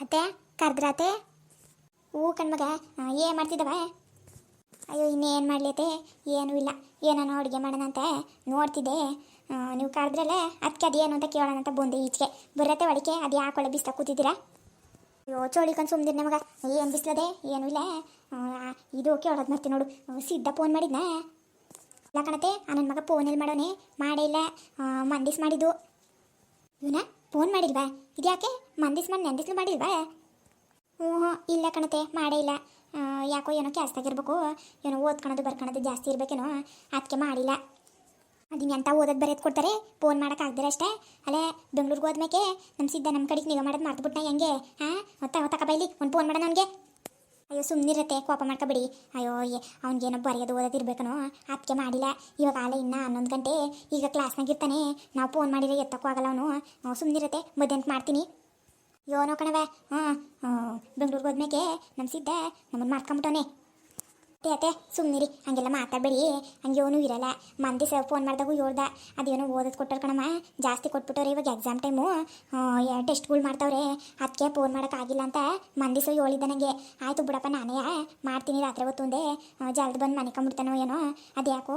ಅತ್ತೆ ಕರ್ದ್ರಾತೆ ಹೂ ಕಣ್ಮಗ ಏನು ಮಾಡ್ತಿದ್ದವ? ಅಯ್ಯೋ, ಇನ್ನೇನು ಮಾಡ್ಲೈತೆ ಏನೂ ಇಲ್ಲ. ಏನೋ ಅಡುಗೆ ಮಾಡೋಣಂತೆ ನೋಡ್ತಿದ್ದೆ. ನೀವು ಕರೆದ್ರಲ್ಲೇ ಅದಕ್ಕೆ ಅದೇನು ಅಂತ ಕೇಳೋಣ ಅಂತ ಬಂದೆ ಈಚೆಗೆ. ಬರತ್ತೆ ಒಳಕ್ಕೆ ಅದು ಯಾಕೊಳ್ಳೆ ಬಿಸ್ತಾ ಕೂತಿದ್ದೀರಾ? ಅಯ್ಯೋ ಚೋಳಿಕೊಂಡು ಸುಮ್ಮನೆ ನಮಗ. ಏನು ಬಿಸ್ಲದೆ? ಏನೂ ಇಲ್ಲ. ಇದು ಕೇಳೋದು ಮಾಡ್ತೀನಿ ನೋಡು. ಸಿದ್ಧ ಫೋನ್ ಮಾಡಿದ್ನ? ಇಲ್ಲ ಕಣತೆ ನನ್ನ ಮಗ ಫೋನಲ್ಲಿ ಮಾಡೋನೆ. ಮಾಡೇ ಇಲ್ಲ. ಮಂದಿಸ್ ಮಾಡಿದ್ದು. ಇವನ, ಫೋನ್ ಮಾಡಿಲ್ವಾ? ಇದ್ಯಾಕೆ? ಮಂದಿಸ್ ಮಾಡಿ ನೆಂದಿಸ್ಲು ಮಾಡಿಲ್ವಾ? ಹ್ಞೂ ಇಲ್ಲ ಕಣತೆ, ಮಾಡೇ ಇಲ್ಲ. ಯಾಕೋ ಏನೋ ಕೆಲಸದಾಗಿರ್ಬೇಕು ಏನೋ ಓದ್ಕೊಳೋದು ಬರ್ಕೊಳೋದು ಜಾಸ್ತಿ ಇರ್ಬೇಕೇನೋ. ಅದಕ್ಕೆ ಮಾಡಿಲ್ಲ. ಅದನ್ನ ಎಂತ ಓದೋದು ಬರೆಯೋದು ಕೊಡ್ತಾರೆ? ಫೋನ್ ಮಾಡೋಕ್ಕಾಗ್ದಿರ ಅಷ್ಟೇ. ಅಲ್ಲೇ ಬೆಂಗ್ಳೂರಿಗೆ ಹೋದ್ಮೇಕೆ ನಮ್ಮ ಸಿದ್ಧ ನಮ್ಮ ಕಡೆಗೆ ನಿಗಾ ಮಾಡೋದು ಮರ್ತುಬಿಟ್ನ ಹೆಂಗೆ? ಹಾಂ, ಹೊತ್ತ ಹೊತ್ತಕ ಬೈಲಿ, ಒಂದು ಫೋನ್ ಮಾಡೋಣ ನನಗೆ. ಅಯ್ಯೋ ಸುಮ್ಮನಿರತ್ತೆ ಕೋಪ ಮಾಡ್ಕೊಬಿಡಿ. ಅಯ್ಯೋ ಅವ್ನಿಗೇನೋ ಬರೆಯೋದು ಓದೋದು ಇರ್ಬೇಕನೋ? ಅದಕ್ಕೆ ಮಾಡಿಲ್ಲ. ಇವಾಗ ಆಲೆ ಇನ್ನ ಹನ್ನೊಂದು ಗಂಟೆ. ಈಗ ಕ್ಲಾಸ್ನಾಗ ಇರ್ತಾನೆ. ನಾವು ಫೋನ್ ಮಾಡಿದ್ರೆ ಎತ್ತಕ್ಕೂ ಆಗಲ್ಲ ಅವನು. ಸುಮ್ಮನಿರತ್ತೆ ಮಧ್ಯಾಹ್ನ ಮಾಡ್ತೀನಿ. ಯೋನೋ ಕಣವೆ ಹಾಂ ಬೆಂಗ್ಳೂರಿಗೆ ಹೋದ್ಮೇಕೆ ನಮ್ಮ ಸಿದ್ದೆ ನಮ್ಮನ್ನು ಮಾಡ್ಕೊಂಬಿಟ್ಟವನೆ. ಅತ್ತೆ ಅತ್ತೆ ಸುಮ್ಮನಿರಿ ಹಂಗೆಲ್ಲ ಮಾತಾಡಬೇಡಿ. ಹಂಗೆ ಅವನು ಇರಲ್ಲ. ಮಂದಿ ಸರ್ ಫೋನ್ ಮಾಡಿದಾಗೂ ಹೇಳ್ದ ಅದೇನೋ ಓದೋದು ಕೊಟ್ಟರು ಕಣಮ್ಮ. ಜಾಸ್ತಿ ಕೊಟ್ಬಿಟ್ಟವ್ರೆ ಇವಾಗ ಎಕ್ಸಾಮ್ ಟೈಮು ಟೆಸ್ಟ್ಗಳು ಮಾಡ್ತಾವ್ರೆ. ಅದಕ್ಕೆ ಫೋನ್ ಮಾಡೋಕ್ಕಾಗಿಲ್ಲ ಅಂತ ಮಂದಿ ಸರ್ ಹೇಳಿದ್ದ ನನಗೆ ಆಯಿತು ಬಿಡಪ್ಪ ನಾನೇ ಮಾಡ್ತೀನಿ ರಾತ್ರಿ ಹೊತ್ತು ಒಂದೇ ಜಲ್ದಿ ಬಂದು ಮನೆ ಕಂಬಿಡ್ತಾನೋ ಏನೋ. ಅದು ಯಾಕೋ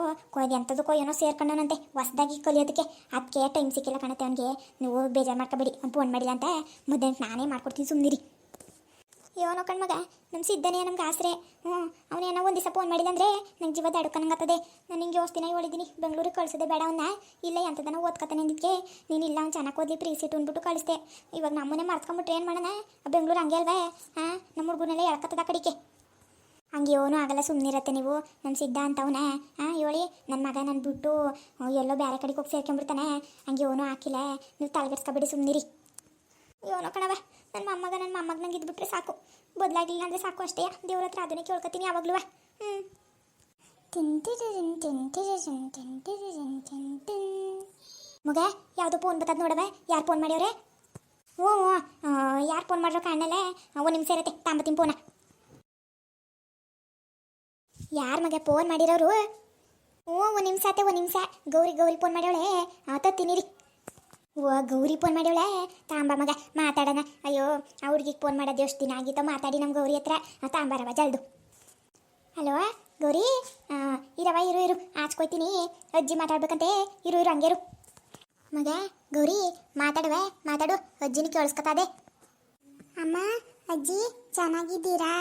ಎಂಥದಕ್ಕೋ ಏನೋ ಸೇರ್ಕೊಂಡವನಂತೆ ಹೊಸ್ದಾಗಿ ಕಲಿಯೋದಕ್ಕೆ. ಅದಕ್ಕೆ ಟೈಮ್ ಸಿಕ್ಕಿಲ್ಲ ಕಣತ್ತೆ ಅವನಿಗೆ. ನೀವು ಬೇಜಾರು ಮಾಡ್ಕೊಬೇಡಿ. ಫೋನ್ ಮಾಡಿಲ್ಲ ಅಂತ. ಮುದ್ದೆ ನಾನೇ ಮಾಡ್ಕೊಡ್ತೀನಿ ಸುಮ್ಮನಿರಿ ಏನೋ ಕಣ್ಮಗ ನಮ್ಮ ಸಿದ್ಧನೇ ನಮ್ಗೆ ಆಸರೆ. ಹ್ಞೂ ಅವನೇನೋ ಒಂದು ದಿವಸ ಫೋನ್ ಮಾಡಿದಂದ್ರೆ ನಂಗೆ ಜೀವದ ಅಡುಕನಂಗತ್ತದೆ ನಾನು ಹಿಂಗೆ ಯೋಸ್ತಿನ ಹೇಳಿದ್ದೀನಿ ಬೆಂಗಳೂರಿಗೆ ಕಳಿಸೋದೆ ಬೇಡ ಅವನ್ನ ಇಲ್ಲ ಎಂಥದನ ಓದ್ಕತಾನೆ ಅಂದಿದ್ದಕ್ಕೆ ನೀನು ಇಲ್ಲ ಅವ್ನು ಚೆನ್ನಾಗಿ ಓದಿ ಪ್ರೀ ಸೀಟ್ ಅಂದ್ಬಿಟ್ಟು ಕಳಿಸ್ದೆ. ಇವಾಗ ನಮ್ಮನೆ ಮರ್ತ್ಕೊಂಬಿಟ್ರೆ ಏನು ಮಾಡೋಣ? ಬೆಂಗಳೂರು ಹಂಗೆ ಅಲ್ವೇ? ಹಾಂ, ನಮ್ಮ ಹುಡುಗನೆಲ್ಲ ಎಳ್ಕತ್ತದ ಕಡಿಕೆ ಹಂಗೆ ಏನು ಆಗಲ್ಲ ಸುಮ್ಮನಿರತ್ತೆ ನೀವು. ನಮ್ಮ ಸಿದ್ಧ ಅಂತವನ ಹಾಂ, ಹೇಳಿ ನನ್ನ ಮಗ ನನ್ನ ಬಿಟ್ಟು, ಎಲ್ಲೋ ಬೇರೆ ಕಡೆಗೆ ಹೋಗಿ ಸೇರ್ಕೊಂಡ್ಬಿಡ್ತಾನೆ ಹಂಗೆ ಏನು ಹಾಕಿಲ್ಲ. ನೀವು ತಲೆಗೆಡ್ಸ್ಕೊಬಿಡಿ ಸುಮ್ಮನಿರಿ ಏನೋ ಕಣವ ನನ್ನ ಮೊಮ್ಮಗ ನನ್ನ ಮೊಮ್ಮಗ ನಂಗೆ ಇದ್ಬಿಟ್ರೆ ಸಾಕು. ಬದಲಾಗಿಲ್ಲ ಅಂದರೆ ಸಾಕು ಅಷ್ಟೇ. ದೇವ್ರ ಹತ್ರ ಅದನ್ನೇ ಕೇಳ್ಕೊತೀನಿ ಯಾವಾಗಲೂ ಹ್ಞೂ ಮಗ, ಯಾವುದು ಫೋನ್ ಬತ್ತದ ನೋಡವ ಯಾರು ಫೋನ್ ಮಾಡ್ಯವ್ರೆ? ಓ ಯಾರು ಫೋನ್ ಮಾಡ್ರೋ ಕಾಣಲ್ಲ? ಒಂದು ನಿಮಿಷ ಇರತ್ತೆ. ತಾಂಬತ್ತೀನಿ ಫೋನ ಯಾರು ಮಗ ಫೋನ್ ಮಾಡಿರೋರು? ಓ, ಒಂದು ನಿಮಿಷ ಆತೆ, ಒಂದು ನಿಮಿಷ. ಗೌರಿ ಗೌರಿ ಫೋನ್ ಮಾಡ್ಯವಳೆ. ಆತ ರೀ ಓ, ಗೌರಿ ಫೋನ್ ಮಾಡ್ಯವಳೆ? ತಾಂಬ ಮಗ, ಮಾತಾಡೋಣ. ಅಯ್ಯೋ, ಆ ಹುಡುಗಿಗೆ ಫೋನ್ ಮಾಡೋದು ಎಷ್ಟು ದಿನ ಆಗಿತ್ತೋ, ಮಾತಾಡಿ ನಮ್ಮ ಗೌರಿ ಹತ್ರ. ತಾಂಬಾರವ ಜಲ್ದು. ಹಲೋ, ಗೌರಿ? ಇರವ ಇರು ಇರು. ಆಚ್ಕೊಯ್ತೀನಿ. ಅಜ್ಜಿ ಮಾತಾಡ್ಬೇಕಂತೆ. ಇರು ಇರು ಹಂಗೆ ಇರು ಮಗ, ಗೌರಿ, ಮಾತಾಡುವೆ? ಮಾತಾಡು. ಅಜ್ಜಿನ ಕೇಳಿಸ್ಕೊತಾದೆ ಅಮ್ಮ, ಅಜ್ಜಿ, ಚೆನ್ನಾಗಿದ್ದೀರಾ?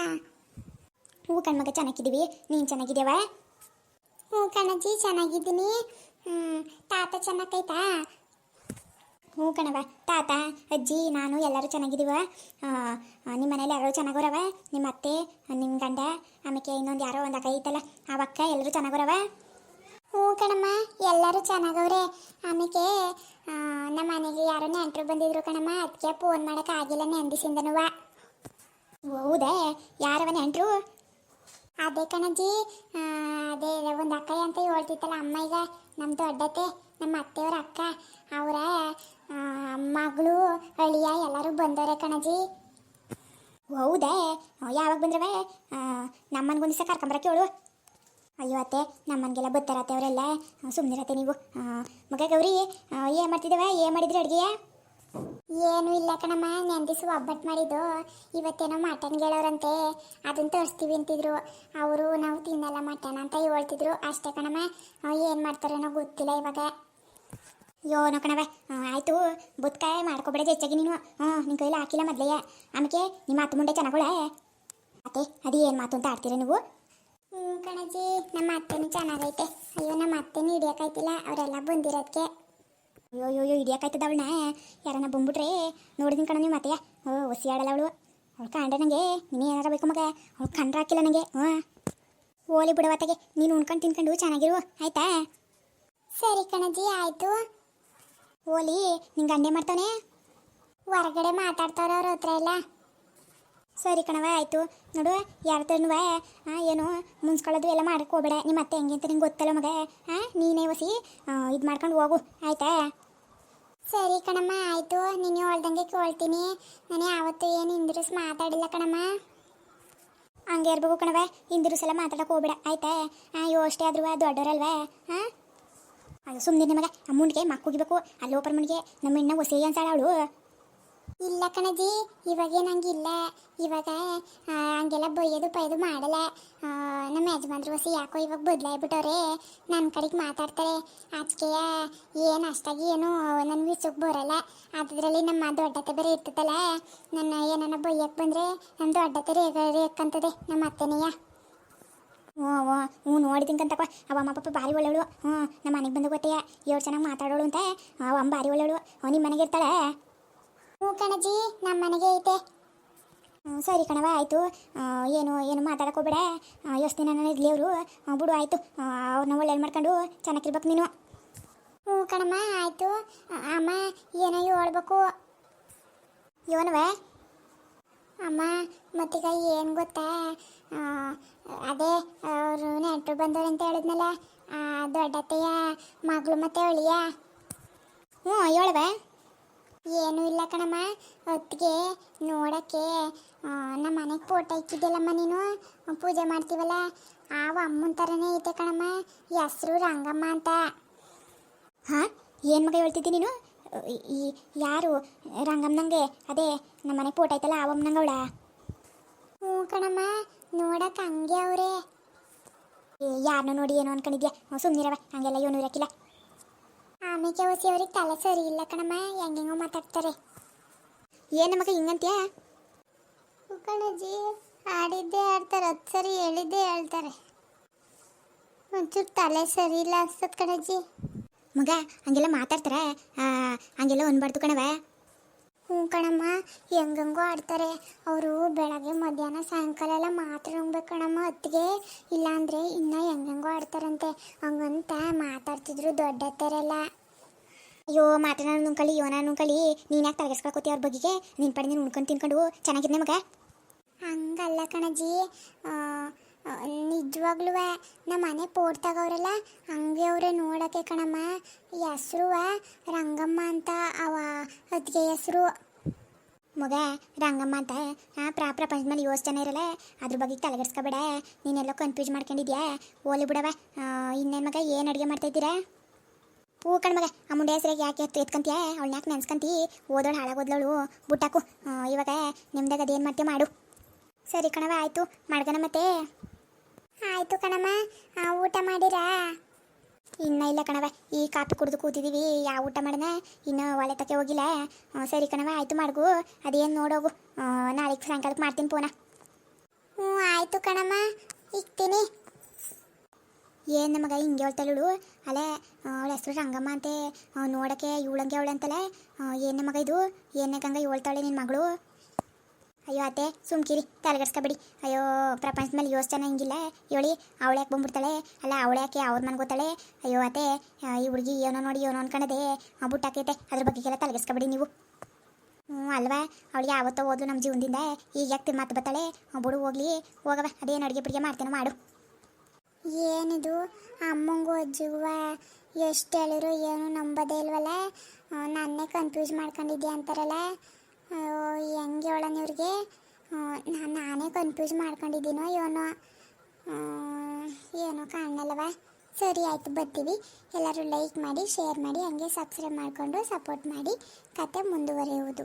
ಹ್ಞೂ ಕಣ್ಮಗ ಚೆನ್ನಾಗಿದ್ದೀವಿ. ನೀನು ಚೆನ್ನಾಗಿದ್ದೀವ ಹ್ಞೂ ಕಣಜ್ಜಿ ಚೆನ್ನಾಗಿದ್ದೀನಿ. ತಾತ ಚೆನ್ನಾಗೈತಾ ಹ್ಞೂ ಕಣವ ತಾತ, ಅಜ್ಜಿ, ನಾನು ಎಲ್ಲರೂ ಚೆನ್ನಾಗಿದ್ದೀವ? ನಿಮ್ಮ ಮನೇಲಿ ಎಲ್ಲರೂ ಚೆನ್ನಾಗೋರವ ನಿಮ್ಮ ಅತ್ತೆ ನಿಮ್ಮ ಗಂಡ ಆಮೇಲೆ ಇನ್ನೊಂದು ಯಾರೋ ಒಂದು ಅಕ್ಕ ಇತ್ತಲ್ಲ ಆ ಅಕ್ಕ ಎಲ್ಲರೂ ಚೆನ್ನಾಗೋರವ ಹ್ಞೂ ಕಣಮ್ಮ, ಎಲ್ಲರೂ ಚೆನ್ನಾಗವ್ರೆ. ಆಮೇಲೆ ನಮ್ಮ ಮನೆಗೆ ಯಾರೋ ನೆಂಟರು ಬಂದಿದ್ರು ಕಣಮ್ಮ ಅದಕ್ಕೆ ಫೋನ್ ಮಾಡೋಕ್ಕಾಗಿಲ್ಲ ನೆಂದಿಸಿಂದನುವ. ಹೌದೇ? ಯಾರವ ನೆಂಟರು? ಅದೇ ಕಣಜ್ಜಿ. ಅದೇ, ಒಂದು ಅಕ್ಕ ಅಂತ ಹೇಳ್ತಿತ್ತಲ್ಲ, ಅಮ್ಮ ಈಗ ನಮ್ಮ ದೊಡ್ಡತೆ ನಮ್ಮ ಅತ್ತೆಯವ್ರ ಅಕ್ಕ, ಅವರ ಮಗಳು, ಅಳಿಯ ಎಲ್ಲರೂ ಬಂದವ್ರೆ ಕಣಜಿ. ಹೌದೇ? ಯಾವಾಗ ಬಂದ್ರವೆ? ನಮ್ಮನ್ಗೊಂದು ದಿವಸ ಕರ್ಕೊಂಬರಕ್ಕೆ ಹೇಳು. ಅಯ್ಯೋ ಅತ್ತೆ, ನಮ್ಮನ್ಗೆಲ್ಲ ಬತ್ತಾರತ್ತೆ ಅವರೆಲ್ಲ. ಸುಮ್ಮನಿರತ್ತೆ ನೀವು. ಮಗ ಗೌರಿ ಏನು ಮಾಡ್ತಿದ್ದೇವೆ ಏನು ಮಾಡಿದ್ರಿ ಅಡುಗೆಯ? ಏನು ಇಲ್ಲ ಕಣಮ್ಮ ನೆಂದಿಸು ಒಬ್ಬಟ್ಟು ಮಾಡಿದ್ದು. ಇವತ್ತೇನೋ ಮಟನ್ ಗೆಳೋರಂತೆ ಅದನ್ನು ತರಿಸ್ತೀವಿ ಅಂತಿದ್ರು. ಅವರು ನಾವು ತಿನ್ನಲ್ಲ ಮಟನ್ ಅಂತ ಹೇಳ್ತಿದ್ರು. ಅಷ್ಟೇ ಕಣಮ್ಮ. ಏನು ಮಾಡ್ತಾರೇನೋ ಗೊತ್ತಿಲ್ಲ ಇವಾಗ. ಯೋನೋ ಹಾಂ ಆಯಿತು ಬುತ್ಕಾಯ ಮಾಡ್ಕೊಬೇಡ ಹೆಚ್ಚಾಗಿ ನೀನು. ಹ್ಞೂ ನಿನ್ನ ಕೈಲಿ ಹಾಕಿಲ್ಲ ಮೊದಲೇ. ಆಮೇಲೆ ನಿಮ್ಮ ಅತ್ತ ಮುಂಡೆ ಚೆನ್ನಾಗೊಳೆ ಅತ್ತೆ, ಅದು ಏನು ಮಾತು ಅಂತ ಆಡ್ತೀರ ನೀವು? ಹ್ಞೂ ಕಣಜಿ ನಮ್ಮ ಅತ್ತೆನೂ ಚೆನ್ನಾಗೈತೆ. ಅಯ್ಯೋ, ನಮ್ಮ ಅತ್ತೆನೂ ಹಿಡಿಯೋಕ್ಕಾಯ್ತಿಲ್ಲ. ಅವರೆಲ್ಲ ಬಂದಿರೋದಕ್ಕೆ ಅಯ್ಯೋ ಅಯ್ಯೋ ಅಯ್ಯೋ ಹಿಡಿಯೋಕ್ಕಾಯ್ತದ ಅವಳನ್ನ. ಯಾರನ್ನ ಬಂದ್ಬಿಟ್ರೆ ನೋಡಿದಿನ ಕಣ ನೀವು ಮತ್ತೆ. ಓ, ಒಸಿ ಆಡಲ್ಲ ಅವಳು. ಅವಳು ಕಂಡ್ರೆ ನನಗೆ ನೀನು ಏನಾರ ಬೇಕು ಮಗ. ಅವಳು ಕಂಡ್ರೆ ಹಾಕಿಲ್ಲ ನನಗೆ ಹ್ಞೂ. ಓಲಿ ಬಿಡವತ್ತಾಗೆ ನೀನು ಉಣ್ಕೊಂಡು ತಿನ್ಕೊಂಡು ಚೆನ್ನಾಗಿರು. ಆಯ್ತಾ? ಸರಿ ಕಣಜಿ ಆಯಿತು. ಓಲಿ ನಿಂಗೆ ಗಂಡೆ ಮಾಡ್ತಾನೆ ಹೊರಗಡೆ ಮಾತಾಡ್ತಾರ ಅವ್ರ ಹತ್ರ ಎಲ್ಲ. ಸರಿ ಕಣವ ಆಯಿತು. ನೋಡು ಯಾರ್ದನು ಏನು, ಮುನ್ಸ್ಕೊಳ್ಳೋದು ಎಲ್ಲ ಮಾಡಕ್ಕೆ ಹೋಗ್ಬೇಡ. ನಿಮ್ಮ ಅತ್ತೆ ಹೆಂಗೆ ಅಂತ ನಿಂಗೆ ಗೊತ್ತಲ್ಲ ಮಗ. ಹಾಂ ನೀನೇ ಒಸಿ ಇದು ಮಾಡ್ಕೊಂಡು ಹೋಗು. ಆಯ್ತಾ? ಸರಿ ಕಣಮ್ಮ, ಆಯಿತು. ನೀನು ಹೇಳ್ದಂಗೆ ಕೇಳ್ತೀನಿ. ನಾನು ಯಾವತ್ತೂ ಏನು ಹಿಂದಿರುಸ್ ಮಾತಾಡಿಲ್ಲ ಕಣಮ್ಮ. ಹಂಗೆ ಇರ್ಬೇಕು ಕಣವ ಹಿಂದಿರುಸೆಲ್ಲ ಮಾತಾಡೋಕೆ ಹೋಗ್ಬೇಡ. ಆಯ್ತಾ? ಹಾಂ ಅಷ್ಟೇ ಆದ್ರೂ ದೊಡ್ಡವರಲ್ವೇ ಹಾಂ ಅದು ಸುಮ್ಮನೆ ಮಗ ಅಮ್ಮನಿಗೆ ಮಕ್ಕೋಗಿಬೇಕು ಅಲ್ಲಿ ಓಪರ್ ಮನೆಗೆ ನಮ್ಮ ಹೆಣ್ಣ ಒಸಿ ಅನ್ಸಾಳ ಅವಳು. ಇಲ್ಲ ಕಣಜಿ ಇವಾಗೇ ಹಂಗಿಲ್ಲ. ಇವಾಗ ಹಂಗೆಲ್ಲ ಬೈಯೋದು ಬೈದು ಮಾಡಲ್ಲ. ನಮ್ಮ ಯಜಮಾನ್ರು ಹೊಸ ಯಾಕೋ ಇವಾಗ ಬದಲಾಯ್ಬಿಟ್ಟವ್ರೆ. ನನ್ನ ಕಡೆಗೆ ಮಾತಾಡ್ತಾರೆ. ಅದಕ್ಕೆ ಏನು ಅಷ್ಟಾಗಿ ಏನು ನನ್ನ ವಿಷಕ್ಕೆ ಬರಲ್ಲ. ಅದರಲ್ಲಿ ನಮ್ಮ ದೊಡ್ಡತೆ ಬೇರೆ ಇರ್ತದಲ್ಲ. ನನ್ನ ಏನನ್ನ ಬೈಯಕ್ಕೆ ಬಂದರೆ ನನ್ನ ದೊಡ್ಡತೆ ರೇಗ ರೇಕ್ಕಂತದೆ ನಮ್ಮ ಅತ್ತೆನೆಯ. ಹ್ಞೂ ಹ್ಞೂ ಹ್ಞೂ ನೋಡಿದಿಂಕಂತಪ್ಪ ಅವ ಅಮ್ಮ ಪಾಪ ಭಾರಿ ಒಳ್ಳೆವಳು ಹ್ಞೂ ನಮ್ಮ ಮನೆಗೆ ಬಂದು ಗೊತ್ತೆಯ ಏಳು ಚೆನ್ನಾಗಿ ಮಾತಾಡೋಳು ಅಂತ. ಅವ ಅಮ್ಮ ಭಾರಿ ಒಳ್ಳೆವಳು ಅವ್ನು ನಿಮ್ಮ ಮನೆಗೆ ಇರ್ತಾಳೆ? ಹ್ಞೂ ಕಣಜಿ ನಮ್ಮ ಮನೆಗೆ ಐತೆ. ಹ್ಞೂ ಸರಿ ಕಣವ ಆಯಿತು. ಏನು ಏನು ಮಾತಾಡಕ್ಕೆ ಹೋಗ್ಬೇಡ. ಎಷ್ಟು ದಿನ ನಾನು ಇರಲಿ ಅವರು. ಬಿಡು ಆಯಿತು. ಅವ್ರನ್ನ ಒಳ್ಳೇದು ಮಾಡ್ಕೊಂಡು ಚೆನ್ನಾಗಿರ್ಬೇಕು ನೀನು. ಹ್ಞೂ ಕಣಮ್ಮ ಆಯಿತು. ಅಮ್ಮ ಏನೋ ಹೇಳ್ಬೇಕು? ಯೋನವೇ ಅಮ್ಮ, ಮತ್ತೀಗ ಏನು ಗೊತ್ತಾ? ಅದೇ, ಅವರು ನೆಂಟರು ಬಂದವರು ಅಂತ ಹೇಳಿದ್ನಲ್ಲ ದೊಡ್ಡತ್ತೆಯ ಮಗಳು ಮತ್ತೆ ಅವಳಿಯ ಹ್ಞೂ ಹೇಳುವ ಏನೂ ಇಲ್ಲ ಕಣಮ್ಮ, ಹೊತ್ತಿಗೆ ನೋಡೋಕ್ಕೆ ನಮ್ಮ ಮನೆಗೆ ಫೋಟೋ ಇಕ್ಕಿದ್ದಿಲ್ಲಮ್ಮ ನೀನು? ಪೂಜೆ ಮಾಡ್ತೀವಲ್ಲ? ಆವ ಅಮ್ಮನ ಥರನೇ ಐತೆ ಕಣಮ್ಮ, ಹೆಸರು ರಂಗಮ್ಮ ಅಂತ. ಹಾಂ? ಏನು ಮಗ ಹೇಳ್ತಿದ್ದಿ ನೀನು? ಈ- ಯಾರು? ರಂಗಮ್ಮನಂಗೆ? ಅದೇ ನಮ್ಮ ಮನೆಗೆ ಫೋಟೋ ಐತಲ್ಲ ಆ ಅಮ್ಮನಂಗೆ ಅವಳ? ಹ್ಞೂ ಕಣಮ್ಮ ನೋಡಕ್ಕೆ ಹಂಗೆ ಅವರೇ. ಯಾರನ್ನ ನೋಡಿ ಏನೋ ಅನ್ಕೊಂಡಿದ್ಯಾ? ಸುಮ್ಮನಿರವ ಹಂಗೆಲ್ಲ ಏನು ಇರಕ್ಕಿಲ್ಲ ಆಮೇಲೆ ಹೊಸಿ ಅವ್ರಿಗೆ ತಲೆ ಸರಿ ಇಲ್ಲ ಕಣಮ್ಮ, ಹೆಂಗೆಂಗೋ ಮಾತಾಡ್ತಾರೆ. ಏನು ಮಗ ಹಿಂಗಂತ್ಯಾ? ಕಣಜಿ ಆಡಿದ್ದೇ ಆಡ್ತಾರೆ ಹತ್ತು ಸರಿ ಹೇಳಿದ್ದೇ ಹೇಳ್ತಾರೆ. ಒಂಚೂರು ತಲೆ ಸರಿ ಇಲ್ಲ ಅನ್ಸತ್ ಕಣಜಿ ಮಗ ಹಂಗೆಲ್ಲ ಮಾತಾಡ್ತಾರೆ? ಹಂಗೆಲ್ಲ ಅನ್ಬಾರ್ದು ಕಣವ ಹ್ಞೂ ಕಣಮ್ಮ ಹೆಂಗಂಗೋ ಆಡ್ತಾರೆ. ಅವರು ಬೆಳಗ್ಗೆ ಮಧ್ಯಾಹ್ನ ಸಾಯಂಕಾಲ ಎಲ್ಲ ಮಾತಾಡೋಗ್ಬೇಕು ಕಣಮ್ಮ ಅತ್ತಿಗೆ ಇಲ್ಲಾಂದ್ರೆ ಇನ್ನೂ ಹೆಂಗಂಗೂ ಆಡ್ತಾರಂತೆ. ಹಂಗಂತ ಮಾತಾಡ್ತಿದ್ರು ದೊಡ್ಡತ್ತರೆಲ್ಲ. ಅಯ್ಯೋ ಮಾತನಾಡ ನುಂಕಳಿ ಯೋನ ನುಂಕಳಿ ನೀನು ಯಾಕೆ ತಲೆಗೆಸ್ಕೊಳ್ಕೋತಿ ಅವ್ರ ಬಗ್ಗೆ ನಿನ್ನ ಪಡೆ ನೀನು ಉಣ್ಕೊಂಡು ತಿನ್ಕೊಂಡು ಚೆನ್ನಾಗಿದ್ನೆ ಮಗ? ಹಂಗಲ್ಲ ಕಣಜಿ. ನಿಜವಾಗ್ಲೂ ನಮ್ಮ ಮನೆ ಪೋರ್ತಾಗವ್ರಲ್ಲ ಹಂಗೆ ಅವ್ರೆ ನೋಡಕ್ಕೆ ಕಣಮ್ಮ. ಹೆಸ್ರು ರಂಗಮ್ಮ ಅಂತ ಅವ ಅದಕ್ಕೆ ಹೆಸ್ರು. ಮಗ, ರಂಗಮ್ಮ ಅಂತ ಹಾಂ ಪ್ರಾ ಪ್ರಪಂಚದ ಮೇಲೆ ಯೋಚನೆ ಇರಲ್ಲ. ಅದ್ರ ಬಗ್ಗೆ ತಲೆಗೆಡ್ಸ್ಕೊಬೇಡ ನೀನೆಲ್ಲ ಕನ್ಫ್ಯೂಸ್ ಮಾಡ್ಕೊಂಡಿದ್ಯಾ? ಓಲಿ ಬಿಡವ ಇನ್ನೇನು ಮಗ, ಏನು ಅಡುಗೆ ಮಾಡ್ತಾಯಿದ್ದೀರಾ ಹೂ ಕಣ್ ಮಗ, ಆ ಮುಂಡೆ ಹೆಸ್ರಾಗ ಯಾಕೆ ಎತ್ತು ಎತ್ಕೊಂತೀಯ? ಅವಳು ಯಾಕೆ ನೆನ್ಸ್ಕೊಂತಿ? ಓದೋಳು ಹಾಳಾಗೋದ್ಲವಳು ಬುಟ್ಟಾಕು. ಇವಾಗ ನಿಮ್ದಾಗ ಅದೇನು ಮಾಡ್ತೀಯ ಮಾಡು. ಸರಿ ಕಣವ ಆಯಿತು. ಮಾಡ್ಗಣ ಮತ್ತೆ. ಆಯಿತು ಕಣಮ್ಮ. ಊಟ ಮಾಡಿರಾ? ಇನ್ನ ಇಲ್ಲ ಕಣವ ಈ ಕಾಪಿ ಕುಡಿದು ಕೂತಿದ್ದೀವಿ ಯಾವ ಊಟ ಮಾಡೋಣ? ಇನ್ನು ಒಲೆ ತಕ್ಕೆ ಹೋಗಿಲ್ಲ. ಸರಿ ಕಣವ ಆಯಿತು ಮಾಡ್ಗು. ಅದೇನು ನೋಡೋಗು. ನಾಳೆಗೆ ಸಾಯಂಕಾಲಕ್ಕೆ ಮಾಡ್ತೀನಿ ಪೋನ. ಹ್ಞೂ, ಆಯಿತು ಕಣಮ್ಮ. ಇಕ್ತೀನಿ. ಏನು ನಮಗ ಹಿಂಗೆ ಹೇಳ್ತಾಳು ಅಲ್ಲೇ ಅವಳ ಹೆಸರು ರಂಗಮ್ಮ ಅಂತೆ. ನೋಡೋಕೆ ಇವಳಂಗೆ ಅವಳೆ ಅಂತಲೇ ಏನು ನಮಗ ಇದು? ಏನಕ್ಕಂಗ ಹೇಳ್ತಾಳೆ ನಿನ್ನ ಮಗಳು? ಅಯ್ಯೋ ಅತ್ತೆ ಸುಮ್ಕಿರಿ ತಲೆಗಡ್ಸ್ಕೊಬಿಡಿ ಅಯ್ಯೋ ಪ್ರಪಂಚದ ಮೇಲೆ ಯೋಚನೆ ಹಿಂಗಿಲ್ಲ. ಹೇಳಿ, ಅವಳು ಯಾಕೆ ಬಂದ್ಬಿಡ್ತಾಳೆ? ಅಲ್ಲ, ಅವಳು ಯಾಕೆ ಅವ್ರ ಮನೆ ಗೊತ್ತಾಳೆ ಅಯ್ಯೋ ಅತ್ತೆ ಈ ಹುಡುಗಿ ಏನೋ ನೋಡಿ ಏನೋ ಅನ್ಕೊಂಡದೆ ಬುಟ್ಟಾಕೈತೆ ಅದ್ರ ಬಗ್ಗೆಗೆಲ್ಲ ತಲೆಗಡ್ಸ್ಕೊಬಿಡಿ ನೀವು. ಹ್ಞೂ ಅಲ್ವಾ? ಅವಳಿಗೆ ಯಾವತ್ತೋ ಓದ್ಲು ನಮ್ಮ ಜೀವನದಿಂದ. ಈಗ ಯಾಕೆ ಮಾತು ಬರ್ತಾಳೆ? ಬುಡು ಹೋಗ್ಲಿ. ಹೋಗವ ಅದೇನು ಅಡುಗೆ ಬಿಡಿಗೆ ಮಾಡ್ತೇನೆ ಮಾಡು. ಏನಿದು? ಅಮ್ಮಂಗೂ ಅಜ್ಜಿಗುವ ಎಷ್ಟು ಹೇಳಿದ್ರು ಏನು ನಂಬೋದೇ ಇಲ್ವಲ್ಲ? ನಾನೇ ಕನ್ಫ್ಯೂಸ್ ಮಾಡ್ಕೊಂಡಿದ್ದೆ ಅಂತಾರಲ್ಲ? ಹೆಂಗೆ ಹೇಳೋಣ ಇವ್ರಿಗೆ ನಾನು ನಾನೇ ಕನ್ಫ್ಯೂಸ್ ಮಾಡ್ಕೊಂಡಿದ್ದೀನೋ ಆ, ಏನೋ ಕಾಣಲ್ಲವ ಸರಿ ಆಯಿತು ಬರ್ತೀವಿ. ಎಲ್ಲರೂ ಲೈಕ್ ಮಾಡಿ ಶೇರ್ ಮಾಡಿ ಹಂಗೆ ಸಬ್ಸ್ಕ್ರೈಬ್ ಮಾಡಿಕೊಂಡು ಸಪೋರ್ಟ್ ಮಾಡಿ. ಕತೆ ಮುಂದುವರಿಯುವುದು.